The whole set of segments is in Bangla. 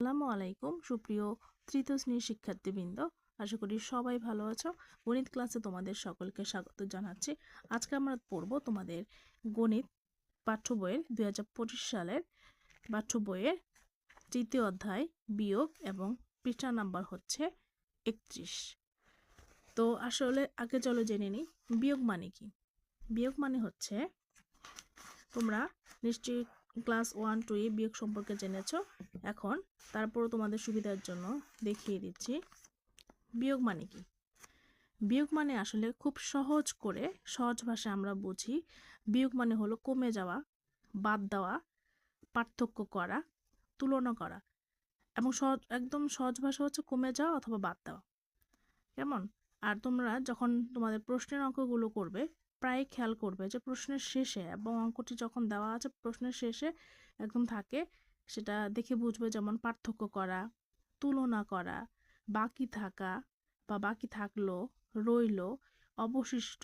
আসসালামু আলাইকুম, সুপ্রিয় তৃতীয় শ্রেণির শিক্ষার্থীবৃন্দ। আশা করি সবাই ভালো আছো। গণিত ক্লাসে তোমাদের সকলকে স্বাগত জানাচ্ছি। আজকে আমরা পড়ব তোমাদের গণিত পাঠ্য বইয়ের দুই হাজার পঁচিশ সালের পাঠ্য বইয়ের তৃতীয় অধ্যায় বিয়োগ এবং পৃষ্ঠা নাম্বার হচ্ছে একত্রিশ। তো আসলে আগে চলো জেনে নিই, বিয়োগ মানে কি? বিয়োগ মানে হচ্ছে, তোমরা নিশ্চয়ই ক্লাস ওয়ান, টু এ বিয়োগ সম্পর্কে জেনেছো। এখন তারপরও তোমাদের সুবিধার জন্য দেখিয়ে দিচ্ছি। বিয়োগ মানে কি? বিয়োগ মানে আসলে খুব সহজ করে সহজ ভাষায় আমরা বুঝি। বিয়োগ মানে হলো কমে যাওয়া, বাদ দেওয়া, পার্থক্য করা, তুলনা করা। এবং সহজ, একদম সহজ ভাষা হচ্ছে কমে যাওয়া অথবা বাদ দেওয়া। কেমন? আর তোমরা যখন তোমাদের প্রশ্নের অঙ্কগুলো করবে, প্রায় খেয়াল করবে যে প্রশ্নের শেষে এবং অঙ্কটি যখন দেওয়া আছে প্রশ্নের শেষে একদম থাকে সেটা দেখে বুঝবে যেমন পার্থক্য করা, তুলনা করা, বাকি থাকা বা বাকি থাকল, রইল, অবশিষ্ট,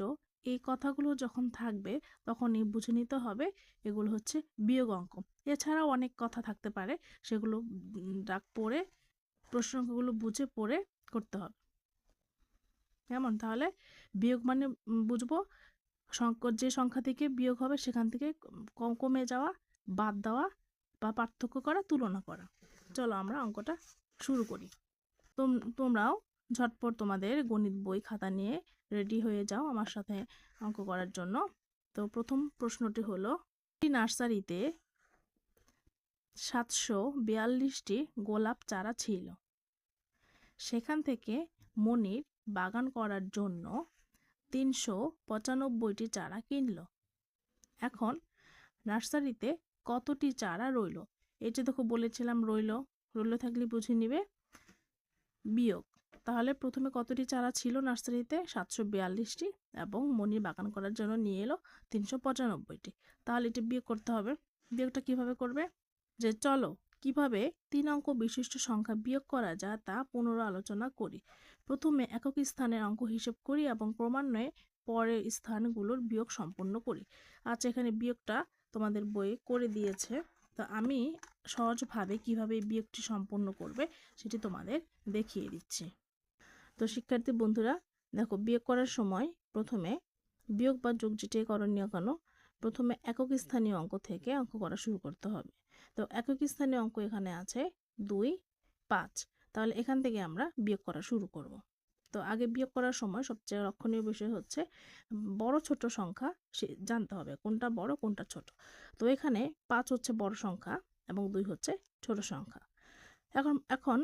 এই কথাগুলো যখন থাকবে তখনই বুঝে নিতে হবে এগুলো হচ্ছে বিয়োগ অঙ্ক। এছাড়াও অনেক কথা থাকতে পারে, সেগুলো ডাক পড়ে প্রশ্ন অঙ্কগুলো বুঝে পড়ে করতে হবে। কেমন? তাহলে বিয়োগ মানে বুঝব যে সংখ্যা থেকে বিয়োগ হবে সেখান থেকে কমে যাওয়া, বাদ দেওয়া বা পার্থক্য করা, তুলনা করা। চলো আমরা অঙ্কটা শুরু করি। তোম- তোমরাও ঝটপট তোমাদের গণিত বই খাতা নিয়ে রেডি হয়ে যাও আমার সাথে অঙ্ক করার জন্য। তো প্রথম প্রশ্নটি হলো, একটি নার্সারিতে সাতশো বিয়াল্লিশটি গোলাপ চারা ছিল। সেখান থেকে মনির বাগান করার জন্য তিনশো পঁচানব্বইটি চারা কিনল। এখন নার্সারিতে কতটি চারা রইল? যে দেখো বলেছিলাম রইল। রইল থাকলে বুঝে নিবে। বিয়োগ। তাহলে প্রথমে কতটি চারা ছিল নার্সারিতে? সাতশো বিয়াল্লিশটি এবং মনির বাগান করার জন্য নিয়ে এলো তিনশো পঁচানব্বইটি। তাহলে এটি বিয়োগ করতে হবে। বিয়োগটা কীভাবে করবে? যে চলো, কীভাবে তিন অঙ্ক বিশিষ্ট সংখ্যা বিয়োগ করা যায় তা পুনর আলোচনা করি। প্রথমে একক স্থানের অঙ্ক হিসেব করি এবং ক্রমান্বয়ে পরের স্থানগুলোর বিয়োগ সম্পন্ন করি। আচ্ছা এখানে বিয়োগটা তোমাদের বইয়ে করে দিয়েছে। তো আমি সহজভাবে কীভাবে এই বিয়োগটি সম্পন্ন করবে সেটি তোমাদের দেখিয়ে দিচ্ছি। তো শিক্ষার্থী বন্ধুরা, দেখো বিয়োগ করার সময় প্রথমে বিয়োগ বা যোগ যেটাই করণীয় কেন, প্রথমে একক স্থানীয় অঙ্ক থেকে অঙ্ক করা শুরু করতে হবে। তো একক স্থানীয় অঙ্ক এখানে আছে দুই, পাঁচ। তাহলে এখান থেকে আমরা বিয়োগ করা শুরু করব। তো আগে বিয়োগ করার সময় সবচেয়ে লক্ষণীয় বিষয় হচ্ছে, বড় ছোট সংখ্যা সে জানতে হবে, কোনটা বড়, কোনটা ছোট। তো এখানে পাঁচ হচ্ছে বড় সংখ্যা এবং দুই হচ্ছে ছোট সংখ্যা। এখন এখন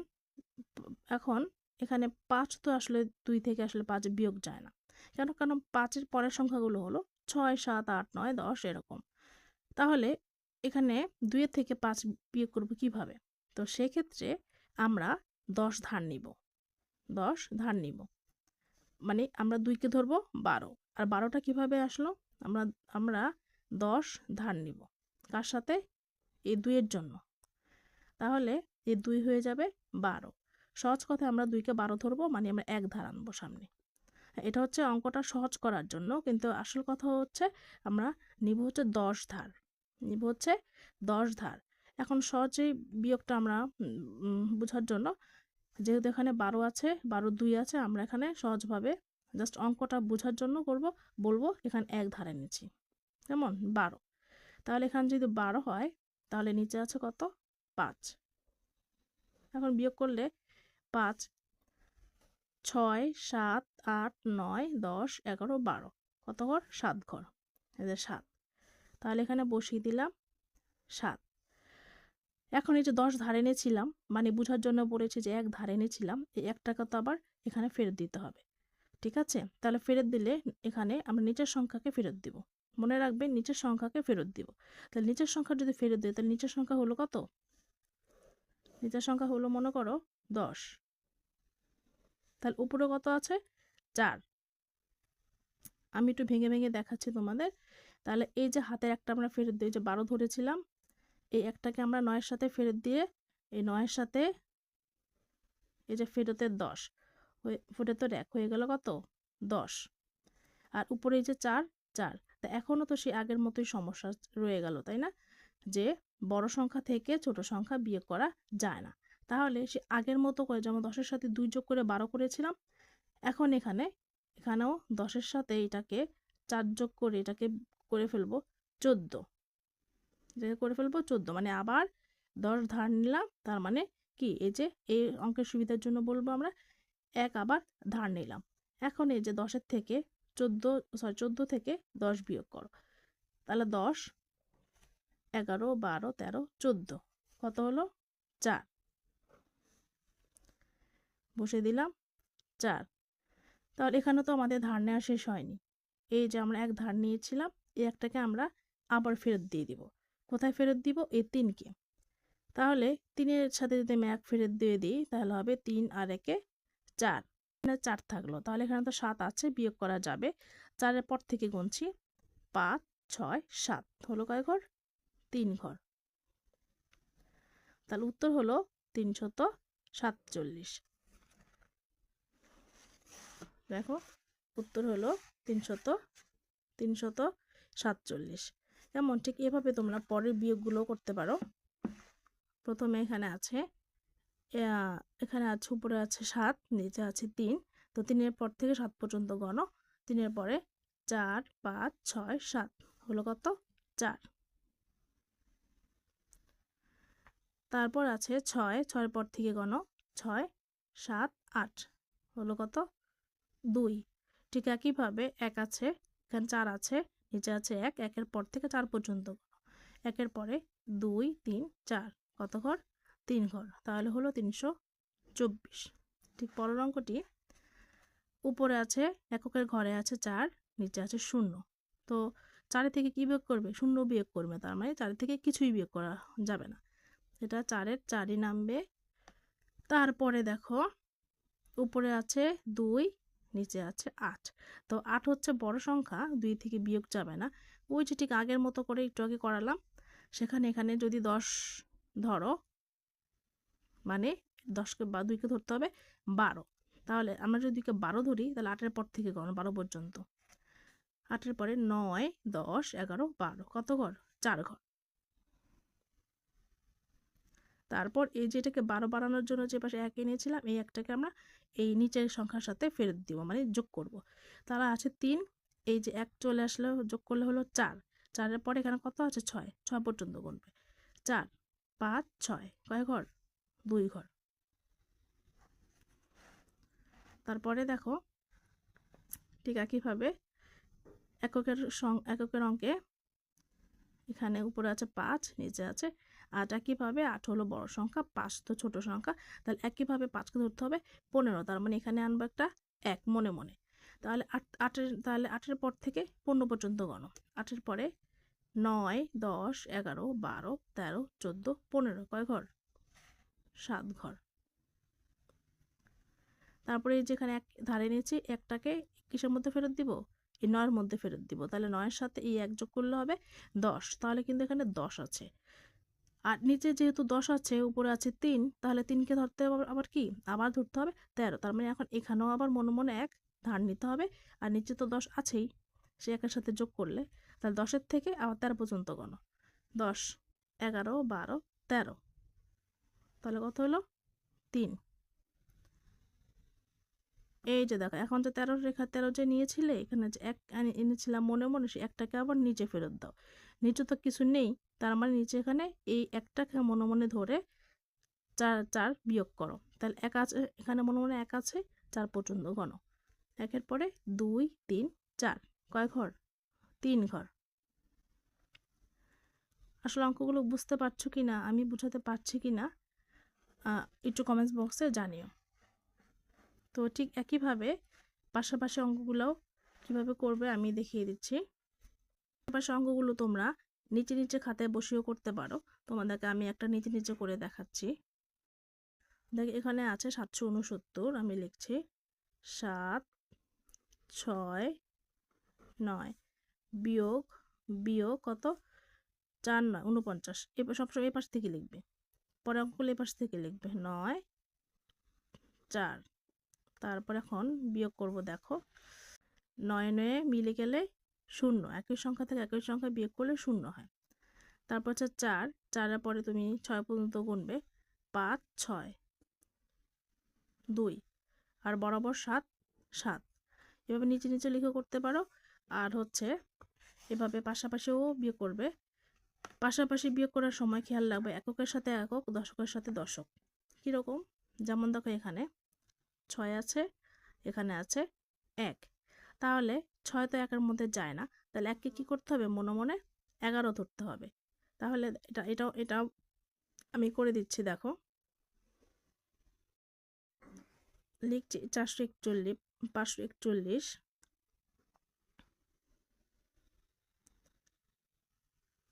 এখন এখানে পাঁচ তো আসলে দুই থেকে আসলে পাঁচ বিয়োগ যায় না। কেন কারণ পাঁচের পরের সংখ্যাগুলো হলো ছয়, সাত, আট, নয়, দশ এরকম। তাহলে এখানে দুইয়ের থেকে পাঁচ বিয়োগ করব কীভাবে? তো সেক্ষেত্রে আমরা দশ ধার নিব। দশ, ধার নিব। মানে আমরা দুইকে ধরবো বারো। আর বারোটা কীভাবে আসলো? আমরা আমরা দশ, ধার নিব। কার সাথে? এই দুইয়ের জন্য। তাহলে এই দুই হয়ে যাবে বারো। সহজ কথা, আমরা দুইকে বারো ধরবো মানে আমরা এক ধার আনব সামনে। এটা হচ্ছে অঙ্কটা সহজ করার জন্য, কিন্তু আসল কথা হচ্ছে আমরা নিব হচ্ছে দশ ধার। নিব হচ্ছে দশ ধার। এখন সহজেই বিয়োগটা আমরা বোঝার জন্য যেহেতু এখানে বারো আছে, বারো দুই আছে, আমরা এখানে সহজভাবে জাস্ট অঙ্কটা বোঝার জন্য করব, বলব এখানে এক ধারে নিচ্ছি। কেমন? বারো। তাহলে এখানে যদি বারো হয়, তাহলে নিচে আছে কত? পাঁচ। এখন বিয়োগ করলে পাঁচ, ছয়, সাত, আট, নয়, দশ, এগারো, বারো। কত ঘর? সাত ঘর। যে সাত। তাহলে এখানে বসিয়ে দিলাম সাত। এখন এই যে দশ ধারে এনেছিলাম মানে বোঝার জন্য বলেছে যে এক ধারে এনেছিলাম, এই এক টাকা তো আবার এখানে ফেরত দিতে হবে, ঠিক আছে? তাহলে ফেরত দিলে এখানে আমরা নিচের সংখ্যাকে ফেরত দিব। মনে রাখবে নিচের সংখ্যাকে ফেরত দিব। তাহলে নিচের সংখ্যা যদি ফেরত দিই তাহলে নিচের সংখ্যা হলো কত? নিচের সংখ্যা হলো, মনে করো, দশ। তাহলে উপরে কত আছে? চার। আমি একটু ভেঙে ভেঙে দেখাচ্ছি তোমাদের। তাহলে এই যে হাতের একটা আমরা ফেরত দিই যে বারো ধরেছিলাম এই একটাকে আমরা নয়ের সাথে ফেরত দিয়ে, এই নয়ের সাথে এই যে ফেরতের দশ, হয়ে, ফেরতের এক হয়ে গেল কত? দশ। আর উপরে এই যে চার চার। তা এখনও তো সেই আগের মতোই সমস্যা রয়ে গেল, তাই না? যে বড় সংখ্যা থেকে ছোট সংখ্যা বিয়ে করা যায় না। তাহলে সে আগের মতো করে যেমন দশের সাথে দুই যোগ করে বারো করেছিলাম, এখন এখানে, এখানেও দশের সাথে এটাকে চার যোগ করে এটাকে করে ফেলব, চোদ্দ। এটাকে করে ফেলব চোদ্দ। মানে আবার দশ ধার নিলাম, তার মানে কি? এই যে, এই অঙ্কের সুবিধার জন্য বলব আমরা, এক আবার ধার নিলাম। এখন এই যে দশের থেকে চোদ্দ সরি চোদ্দ থেকে দশ বিয়োগ করো। তাহলে দশ, এগারো, বারো, তেরো, চোদ্দ। কত হলো? চার। বসে দিলাম, চার। তাহলে এখানে তো আমাদের ধার নেওয়া শেষ হয়নি। এই যে আমরা এক ধার নিয়েছিলাম, এই একটাকে আমরা আবার ফেরত দিয়ে দিব। কোথায় ফেরত দিব? এই তিনকে তাহলে তিনের সাথে যদি আমি এক ফেরত দিয়ে দিই, তাহলে হবে তিন আর একে চার। এখানে চার থাকল। তাহলে এখানে তো সাত আছে, বিয়োগ করা যাবে। চারের পর থেকে গুনছি পাঁচ, ছয়, সাত। হলো কয় ঘর? তিন ঘর। তাহলে উত্তর হলো তিনশত সাতচল্লিশ। দেখো, উত্তর হলো তিনশত তিনশত সাতচল্লিশ। যেমন ঠিক এভাবে তোমরা পরের বিয়োগগুলো করতে পারো। প্রথমে এখানে আছে এখানে আছে উপরে আছে সাত, নিচে আছে তিন। তো তিনের পর থেকে সাত পর্যন্ত গণ। তিনের পরে চার, পাঁচ, ছয়, সাত হলো কত? চার। তারপর আছে ছয়, ছয়ের পর থেকে গণ। ছয়, সাত, আট হলো কত? দুই। ঠিক একইভাবে এক আছে, এখানে চার আছে। নিচে আছে এক, একের পর থেকে চার পর্যন্ত। একের পরে দুই, তিন, চার। কত ঘর? তিন ঘর। তাহলে হলো তিনশো চব্বিশ। ঠিক পরের অঙ্কটি। উপরে আছে, এককের ঘরে আছে চার, নিচে আছে শূন্য। তো চারের থেকে কী বিয়োগ করবে? শূন্য বিয়োগ করবে। তার মানে চারের থেকে কিছুই বিয়োগ করা যাবে না। এটা চারের চারই নামবে। তারপরে দেখো, উপরে আছে দুই নিচে আছে আট। তো আট হচ্ছে বড় সংখ্যা, দুই থেকে বিয়োগ যাবে না। ওই যে ঠিক আগের মতো করে একটু আগে করালাম। সেখানে এখানে যদি দশ ধরো মানে দশকে বা দুইকে ধরতে হবে বারো। তাহলে আমরা যদি দুইকে বারো ধরি, তাহলে আটের পর থেকে গণ বারো পর্যন্ত। আটের পরে নয়, দশ, এগারো, বারো। কত ঘর চার ঘর তারপর এই যেটাকে বারো বাড়ানোর জন্য যে পাশে এক এনেছিলাম, এই একটাকে আমরা এই নিচের সংখ্যার সাথে ফেরত দিব মানে যোগ করব। তাহলে আছে তিন, এই যে এক চলে আসলে, যোগ করলে হলো চার। চারের পরে এখানে কত আছে? ছয়। ছয় পর্যন্ত গুনবে। চার, পাঁচ, ছয়। কয় ঘর? দুই ঘর। তারপরে দেখো, ঠিক একইভাবে এককের সং, এককের অঙ্কে এখানে উপরে আছে পাঁচ, নিচে আছে আট একইভাবে আট হলো বড় সংখ্যা, পাঁচ তো ছোট সংখ্যা। তাহলে একইভাবে পাঁচকে ধরতে হবে পনেরো। তার মানে এখানে আনব একটা এক মনে মনে। তাহলে আট, আটের, তাহলে আটের পর থেকে পনেরো পর্যন্ত গণ। আটের পরে নয়, দশ, এগারো, বারো, তেরো, চোদ্দ, পনেরো। কয় ঘর? সাত ঘর। তারপরে যেখানে এক ধারে নিয়েছি, একটাকে কিসের মধ্যে ফেরত দিব? এই নয়ের মধ্যে ফেরত দিব। তাহলে নয়ের সাথে এই এক যোগ করলে হবে দশ। তাহলে কিন্তু এখানে দশ আছে। আর নিচে যেহেতু দশ আছে, উপরে আছে তিন, তাহলে তিনকে ধরতে হবে আবার কি? আবার ধরতে হবে তেরো, তার মানে এখন এখানেও আবার মনে মনে এক ধার নিতে হবে, আর নিচে তো দশ আছেই, সে একের সাথে যোগ করলে, তাহলে দশের থেকে আবার তেরো পর্যন্ত গণ। দশ, এগারো, বারো, তেরো। তাহলে কত হলো? তিন। এই যে দেখো, এখন যে তেরো রেখা তেরো যে নিয়েছিলে, এখানে যে এক এনে- এনেছিলাম মনে মনে, সে একটাকে আবার নিচে ফেরত দাও। নিচে তো কিছু নেই তার মানে নিচে এখানে এই একটাকে মনে মনে ধরে চার চার বিয়োগ করো। তাহলে এক আছে, এখানে মনে মনে এক আছে, চার পর্যন্ত গণ। একের পরে দুই, তিন, চার, কয় ঘর? তিন ঘর। আসলে অঙ্কগুলো বুঝতে পারছ কি না আমি বুঝাতে পারছি কি না একটু কমেন্টস বক্সে জানিও। তো ঠিক একইভাবে পাশাপাশি অঙ্কগুলোও কীভাবে করবে আমি দেখিয়ে দিচ্ছি। পাশাপাশি অঙ্কগুলো তোমরা নিচে নিচে খাতায় বসেও করতে পারো। তোমাদেরকে আমি একটা নিচে নিচে করে দেখাচ্ছি। দেখ, এখানে আছে সাতশো উনসত্তর, আমি লিখছি। সাত, ছয়, নয়। বিয়োগ বিয়োগ কত? চার নয়, উনপঞ্চাশ। এ সবসময় এই পাশ থেকে লিখবে। পরে অঙ্কগুলো এই পাশ থেকে লিখবে। নয়, চার। তারপর এখন বিয়োগ করব, দেখো। নয় নয়ে মিলে গেলে শূন্য, একই সংখ্যা থেকে একই সংখ্যা বিয়োগ করলে শূন্য হয়। তারপর হচ্ছে চার, চারের পরে তুমি ছয় পর্যন্ত গুনবে, পাঁচ, ছয়, দুই, আর বরাবর সাত সাত। এভাবে নিচে নিচে লিখে করতে পারো, আর হচ্ছে এভাবে পাশাপাশিও বিয়োগ করবে। পাশাপাশি বিয়োগ করার সময় খেয়াল রাখবে এককের সাথে একক, দশকের সাথে দশক। কীরকম? যেমন দেখো এখানে ছয় আছে, এখানে আছে এক। তাহলে ছয় তো একের মধ্যে যায় না। তাহলে এককে কী করতে হবে? মনে মনে এগারো ধরতে হবে। তাহলে এটা, এটাও এটাও আমি করে দিচ্ছি, দেখো। লিখছি চারশো একচল্লিশ, পাঁচশো একচল্লিশ।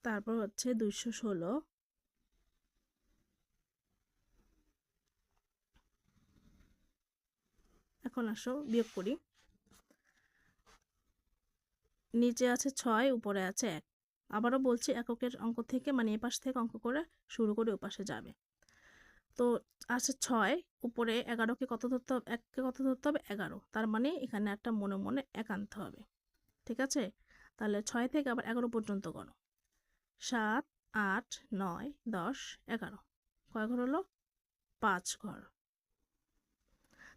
তারপর হচ্ছে দুইশো ষোলো। এখন আসো বিয়োগ করি। নিচে আছে ছয়, উপরে আছে এক। আবারও বলছি এককের অঙ্ক থেকে মানে এ পাশ থেকে অঙ্ক করে শুরু করে ও পাশে যাবে। তো আছে ছয়, উপরে এগারোকে কত ধরতে হবে? এককে কত ধরতে হবে? এগারো। তার মানে এখানে একটা মনে মনে এক আনতে হবে। ঠিক আছে? তাহলে ছয় থেকে আবার এগারো পর্যন্ত গণ সাত, আট, নয়, দশ, এগারো। কয় ঘর হলো? পাঁচ ঘর।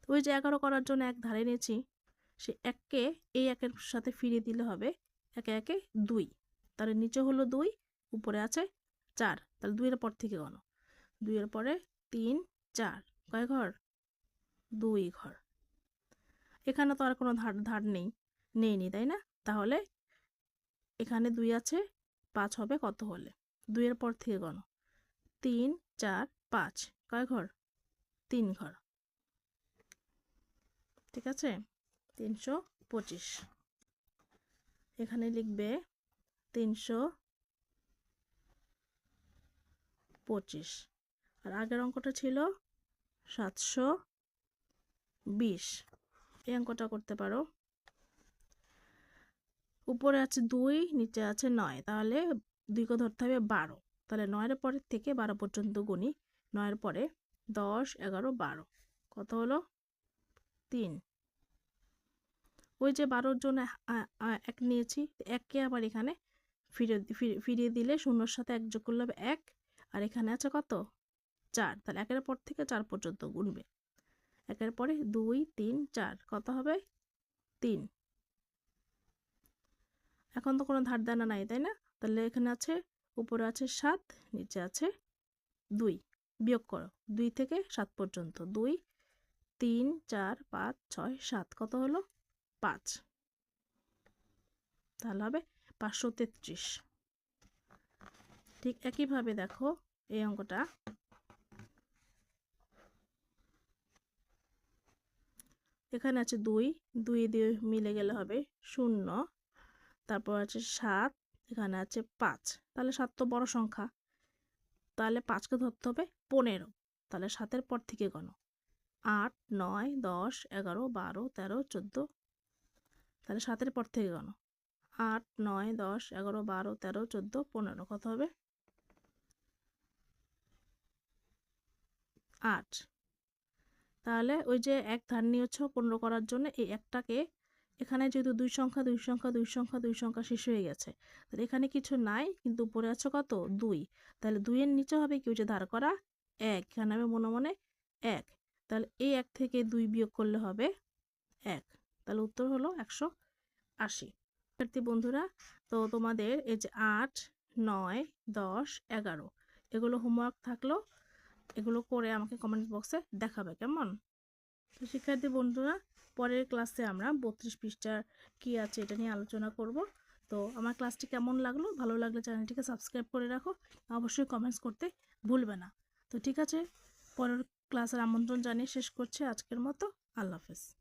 ওই যে এগারো করার জন্য এক ধারে নিয়েছি সে এককে এই একের সাথে ফিরিয়ে দিলে হবে। একে একে দুই। তাহলে নিচে হলো দুই, উপরে আছে চার। তাহলে দুইয়ের পর থেকে গণ। দুইয়ের পরে তিন, চার। কয় ঘর? দুই ঘর। এখানে তো আর কোনো ধার ধার নেই, নেইনি, তাই না? তাহলে এখানে দুই আছে, পাঁচ হবে কত হলে? দুইয়ের পর থেকে গণ। তিন, চার, পাঁচ। কয় ঘর? তিন ঘর। ঠিক আছে? তিনশো পঁচিশ। এখানে লিখবে তিনশো পঁচিশ। আর আগের অঙ্কটা ছিল সাতশো বিশ। এই অঙ্কটা করতে পারো। উপরে আছে দুই, নিচে আছে নয়। তাহলে দুইকে ধরতে হবে বারো। তাহলে নয়ের পরের থেকে বারো পর্যন্ত গুনি। নয়ের পরে দশ, এগারো, বারো। কত হলো? তিন। ওই যে বারোর জন্য এক নিয়েছি এককে আবার এখানে ফিরে ফিরিয়ে দিলে শূন্যর সাথে এক যোগ করলে এক, আর এখানে আছে কত? চার, তাহলে একের পর থেকে চার পর্যন্ত গুনবে। একের পরে দুই, তিন, চার, কত হবে? তিন। এখন তো কোনো ধার দানা নাই, তাই না? তাহলে এখানে আছে, উপরে আছে সাত, নিচে আছে দুই, বিয়োগ করো, দুই থেকে সাত পর্যন্ত, দুই, তিন, চার, পাঁচ, ছয়, সাত, কত হলো? পাঁচ। তাহলে হবে পাঁচশো তেত্রিশ। ঠিক একইভাবে দেখো এই অঙ্কটা। এখানে আছে দুই দুই দিয়ে মিলে গেলে হবে শূন্য। তারপর আছে সাত, এখানে আছে পাঁচ। তাহলে সাত তো বড় সংখ্যা। তাহলে পাঁচকে ধরতে হবে পনেরো। তাহলে সাতের পর থেকে গণ। আট, নয়, দশ, এগারো, বারো, তেরো, চোদ্দ তাহলে সাতের পর থেকে গণ আট, নয়, দশ, এগারো, বারো, তেরো, চোদ্দ, পনেরো, কত হবে? আট। তাহলে ওই যে এক ধার নিয়েছ পনেরো করার জন্য, এই একটাকে এখানে যেহেতু দুই সংখ্যা দুই সংখ্যা দুই সংখ্যা দুই সংখ্যা শেষ হয়ে গেছে। তাহলে এখানে কিছু নাই, কিন্তু উপরে আছে কত? দুই। তাহলে দুইয়ের নিচে হবে কি? যে ধার করা, এক। এখানে হবে মনে মনে এক। তাহলে এই এক থেকে দুই বিয়োগ করলে হবে এক। তাহলে উত্তর হলো একশো আশি। শিক্ষার্থী বন্ধুরা, তো তোমাদের এই যে আট, নয়, দশ, এগারো, এগুলো হোমওয়ার্ক থাকল, এগুলো করে আমাকে কমেন্ট বক্সে দেখাবে কেমন? তো শিক্ষার্থী বন্ধুরা, পরের ক্লাসে আমরা বত্রিশ পৃষ্ঠার কী আছে এটা নিয়ে আলোচনা করব। তো আমার ক্লাসটি কেমন লাগল? ভালো লাগলে চ্যানেলটিকে সাবস্ক্রাইব করে রাখো। অবশ্যই কমেন্টস করতে ভুলবে না। তো ঠিক আছে, পরের ক্লাসের আমন্ত্রণ জানিয়ে শেষ করছে আজকের মতো। আল্লাহ হাফেজ।